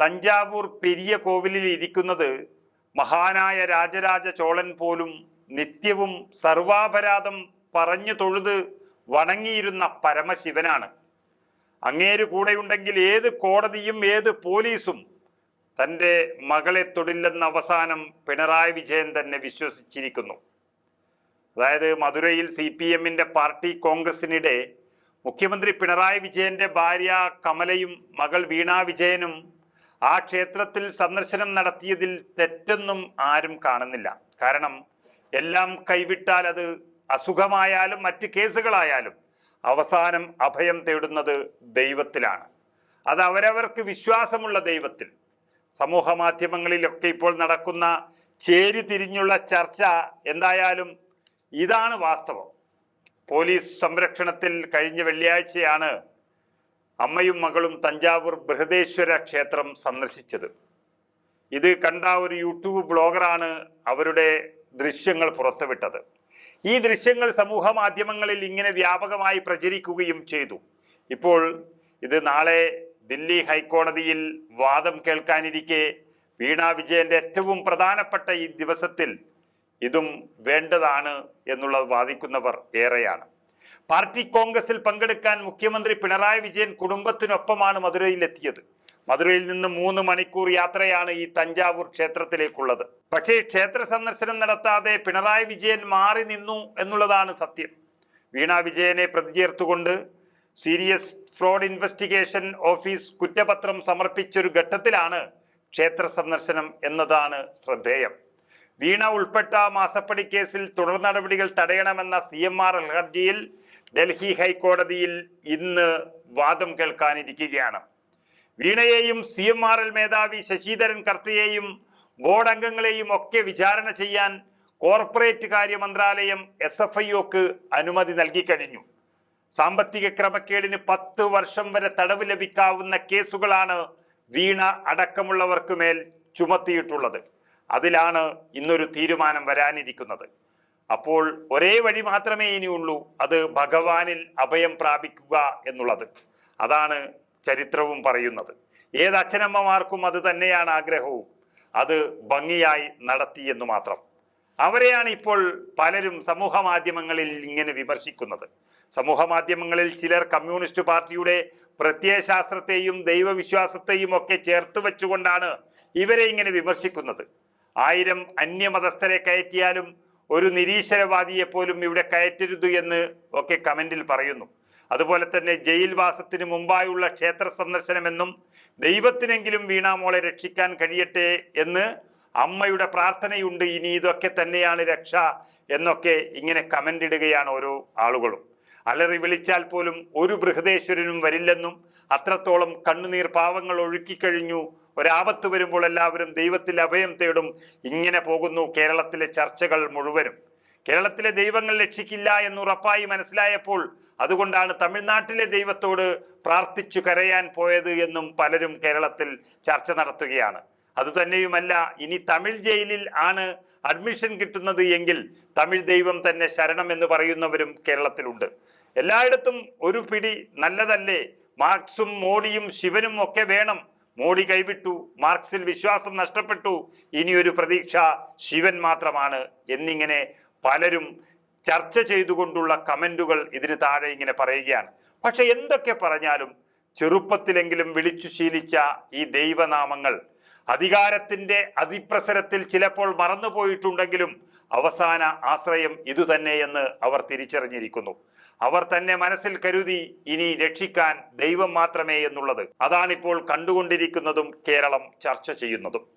തഞ്ചാവൂർ പെരിയ കോവിലിൽ ഇരിക്കുന്നത് മഹാനായ രാജരാജ ചോളൻ പോലും നിത്യവും സർവാപരാധം പറഞ്ഞു തൊഴുത് വണങ്ങിയിരുന്ന പരമശിവനാണ്. അങ്ങേര് കൂടെയുണ്ടെങ്കിൽ ഏത് കോടതിയും ഏത് പോലീസും തന്റെ മകളെ തൊടില്ലെന്ന അവസാനം പിണറായി വിജയൻ തന്നെ വിശ്വസിച്ചിരിക്കുന്നു. അതായത് മധുരയിൽ സി പി എമ്മിന്റെ പാർട്ടി കോൺഗ്രസിനിടെ മുഖ്യമന്ത്രി പിണറായി വിജയന്റെ ഭാര്യ കമലയും മകൾ വീണാ വിജയനും ആ ക്ഷേത്രത്തിൽ സന്ദർശനം നടത്തിയതിൽ തെറ്റൊന്നും ആരും കാണുന്നില്ല. കാരണം എല്ലാം കൈവിട്ടാൽ അത് അസുഖമായാലും മറ്റ് കേസുകളായാലും അവസാനം അഭയം തേടുന്നത് ദൈവത്തിലാണ്. അത് അവരവർക്ക് വിശ്വാസമുള്ള ദൈവത്തിൽ. സമൂഹ മാധ്യമങ്ങളിലൊക്കെ ഇപ്പോൾ നടക്കുന്ന ചേരി തിരിഞ്ഞുള്ള ചർച്ച എന്തായാലും ഇതാണ് വാസ്തവം. പോലീസ് സംരക്ഷണത്തിൽ കഴിഞ്ഞ വെള്ളിയാഴ്ചയാണ് അമ്മയും മകളും തഞ്ചാവൂർ ബൃഹദേശ്വര ക്ഷേത്രം സന്ദർശിച്ചത്. ഇത് കണ്ട ഒരു യൂട്യൂബ് ബ്ലോഗറാണ് അവരുടെ ദൃശ്യങ്ങൾ പുറത്തുവിട്ടത്. ഈ ദൃശ്യങ്ങൾ സമൂഹ മാധ്യമങ്ങളിൽ ഇങ്ങനെ വ്യാപകമായി പ്രചരിക്കുകയും ചെയ്തു. ഇപ്പോൾ ഇത് നാളെ ദില്ലി ഹൈക്കോടതിയിൽ വാദം കേൾക്കാനിരിക്കെ വീണ വിജയന്റെ ഏറ്റവും പ്രധാനപ്പെട്ട ഈ ദിവസത്തിൽ ഇതും വേണ്ടതാണ് എന്നുള്ളത് വാദിക്കുന്നവർ ഏറെയാണ്. പാർട്ടി കോൺഗ്രസിൽ പങ്കെടുക്കാൻ മുഖ്യമന്ത്രി പിണറായി വിജയൻ കുടുംബത്തിനൊപ്പമാണ് മധുരയിലെത്തിയത്. മധുരയിൽ നിന്ന് മൂന്ന് മണിക്കൂർ യാത്രയാണ് ഈ തഞ്ചാവൂർ ക്ഷേത്രത്തിലേക്കുള്ളത്. പക്ഷേ ക്ഷേത്ര സന്ദർശനം നടത്താതെ പിണറായി വിജയൻ മാറി നിന്നു എന്നുള്ളതാണ് സത്യം. വീണ വിജയനെ പ്രതി ചേർത്തുകൊണ്ട് സീരിയസ് ഫ്രോഡ് ഇൻവെസ്റ്റിഗേഷൻ ഓഫീസ് കുറ്റപത്രം സമർപ്പിച്ചൊരു ഘട്ടത്തിലാണ് ക്ഷേത്ര സന്ദർശനം എന്നതാണ് ശ്രദ്ധേയം. വീണ ഉൾപ്പെട്ട മാസപ്പടി കേസിൽ തുടർ നടപടികൾ തടയണമെന്ന സി എം ആർ ഹർജിയിൽ ഡൽഹി ഹൈക്കോടതിയിൽ ഇന്ന് വാദം കേൾക്കാനിരിക്കുകയാണ്. വീണയെയും സി എം ആർ എൽ മേധാവി ശശിധരൻ കർത്തയെയും ബോർഡ് അംഗങ്ങളെയും ഒക്കെ വിചാരണ ചെയ്യാൻ കോർപ്പറേറ്റ് കാര്യ മന്ത്രാലയം എസ് എഫ് ഐക്ക് അനുമതി നൽകിക്കഴിഞ്ഞു. സാമ്പത്തിക ക്രമക്കേടിന് പത്ത് വർഷം വരെ തടവ് ലഭിക്കാവുന്ന കേസുകളാണ് വീണ അടക്കമുള്ളവർക്ക് മേൽ ചുമത്തിയിട്ടുള്ളത്. അതിലാണ് ഇന്നൊരു തീരുമാനം വരാനിരിക്കുന്നത്. അപ്പോൾ ഒരേ വഴി മാത്രമേ ഇനിയുള്ളൂ. അത് ഭഗവാനിൽ അഭയം പ്രാപിക്കുക എന്നുള്ളത്. അതാണ് ചരിത്രവും പറയുന്നത്. ഏത് അച്ഛനമ്മമാർക്കും അത് തന്നെയാണ് ആഗ്രഹവും. അത് ഭംഗിയായി നടത്തി എന്ന് മാത്രം. അവരെയാണ് ഇപ്പോൾ പലരും സമൂഹ മാധ്യമങ്ങളിൽ ഇങ്ങനെ വിമർശിക്കുന്നത്. സമൂഹ മാധ്യമങ്ങളിൽ ചിലർ കമ്മ്യൂണിസ്റ്റ് പാർട്ടിയുടെ പ്രത്യയശാസ്ത്രത്തെയും ദൈവവിശ്വാസത്തെയും ഒക്കെ ചേർത്ത് വെച്ചുകൊണ്ടാണ് ഇവരെ ഇങ്ങനെ വിമർശിക്കുന്നത്. ആയിരം അന്യമതസ്ഥരെ കയറ്റിയാലും ഒരു നിരീശ്വരവാദിയെ പോലും ഇവിടെ കയറ്റരുത് എന്ന് ഒക്കെ കമന്റിൽ പറയുന്നു. അതുപോലെ തന്നെ ജയിൽവാസത്തിന് മുമ്പായുള്ള ക്ഷേത്ര സന്ദർശനമെന്നും ദൈവത്തിനെങ്കിലും വീണാമോളെ രക്ഷിക്കാൻ കഴിയട്ടെ എന്ന് അമ്മയുടെ പ്രാർത്ഥനയുണ്ട്. ഇനി ഇതൊക്കെ തന്നെയാണ് രക്ഷ എന്നൊക്കെ ഇങ്ങനെ കമന്റ് ഇടുകയാണ് ഓരോ ആളുകളും. അലറി വിളിച്ചാൽ പോലും ഒരു ബൃഹദേശ്വരനും വരില്ലെന്നും അത്രത്തോളം കണ്ണുനീർ പാവങ്ങൾ ഒഴുക്കിക്കഴിഞ്ഞു ഒരാപത്ത് വരുമ്പോൾ എല്ലാവരും ദൈവത്തിൽ അഭയം തേടും. ഇങ്ങനെ പോകുന്നു കേരളത്തിലെ ചർച്ചകൾ മുഴുവനും. കേരളത്തിലെ ദൈവങ്ങൾ രക്ഷിക്കില്ല എന്ന് ഉറപ്പായി മനസ്സിലായപ്പോൾ അതുകൊണ്ടാണ് തമിഴ്നാട്ടിലെ ദൈവത്തോട് പ്രാർത്ഥിച്ചു കരയാൻ പോയത് എന്നും പലരും കേരളത്തിൽ ചർച്ച നടത്തുകയാണ്. അതുതന്നെയുമല്ല ഇനി തമിഴ് ജയിലിൽ ആണ് അഡ്മിഷൻ കിട്ടുന്നത് എങ്കിൽ തമിഴ് ദൈവം തന്നെ ശരണം എന്ന് പറയുന്നവരും കേരളത്തിലുണ്ട്. എല്ലായിടത്തും ഒരു പിടി നല്ലതല്ലേ? മാർക്സും മോഡിയും ശിവനും ഒക്കെ വേണം. മോഡി കൈവിട്ടു മാർക്സിൽ വിശ്വാസം നഷ്ടപ്പെട്ടു. ഇനിയൊരു പ്രതീക്ഷ ശിവൻ മാത്രമാണ് എന്നിങ്ങനെ പലരും ചർച്ച ചെയ്തുകൊണ്ടുള്ള കമന്റുകൾ ഇതിന് താഴെ ഇങ്ങനെ പറയുകയാണ്. പക്ഷെ എന്തൊക്കെ പറഞ്ഞാലും ചെറുപ്പത്തിലെങ്കിലും വിളിച്ചു ശീലിച്ച ഈ ദൈവനാമങ്ങൾ അധികാരത്തിന്റെ അതിപ്രസരത്തിൽ ചിലപ്പോൾ മറന്നുപോയിട്ടുണ്ടെങ്കിലും അവസാന ആശ്രയം ഇതുതന്നെയെന്ന് അവർ തിരിച്ചറിഞ്ഞിരിക്കുന്നു. അവർ തന്നെ മനസ്സിൽ കരുതി ഇനി രക്ഷിക്കാൻ ദൈവം മാത്രമേ എന്നുള്ളത്. അതാണിപ്പോൾ കണ്ടുകൊണ്ടിരിക്കുന്നതും കേരളം ചർച്ച ചെയ്യുന്നതും.